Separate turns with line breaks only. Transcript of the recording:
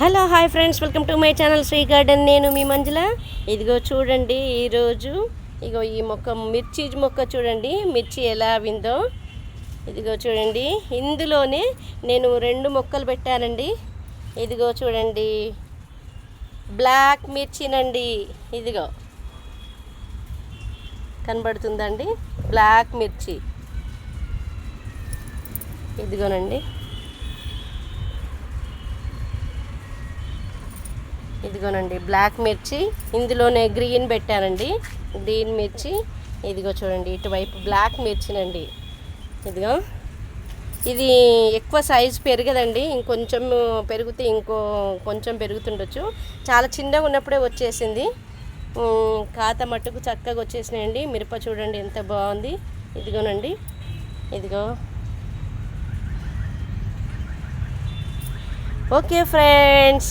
Hello hi friends welcome to my channel Sri garden. నేను మీ మంజుల. ఇదిగో చూడండి ఈరోజు ఇగో ఈ మొక్క మిర్చి మొక్క చూడండి మిర్చి ఎలా విందో. ఇదిగో చూడండి ఇందులోనే నేను రెండు మొక్కలు పెట్టానండి. ఇదిగో చూడండి బ్లాక్ మిర్చినండి. ఇదిగో కనబడుతుందండి బ్లాక్ మిర్చి. ఇదిగోనండి. ఇదిగోనండి బ్లాక్ మిర్చి ఇందులోనే గ్రీన్ పెట్టానండి. గ్రీన్ మిర్చి ఇదిగో చూడండి ఇటువైపు బ్లాక్ మిర్చినండి. ఇదిగో ఇది ఎక్కువ సైజు పెరగదండి ఇంకొంచెం పెరిగితే ఇంకో కొంచెం పెరుగుతుండొచ్చు. చాలా చిన్నగా ఉన్నప్పుడే వచ్చేసింది. కాత మట్టుకు చక్కగా వచ్చేసినాయండి. మిరప చూడండి ఎంత బాగుంది. ఇదిగోనండి ఇదిగో. Okay friends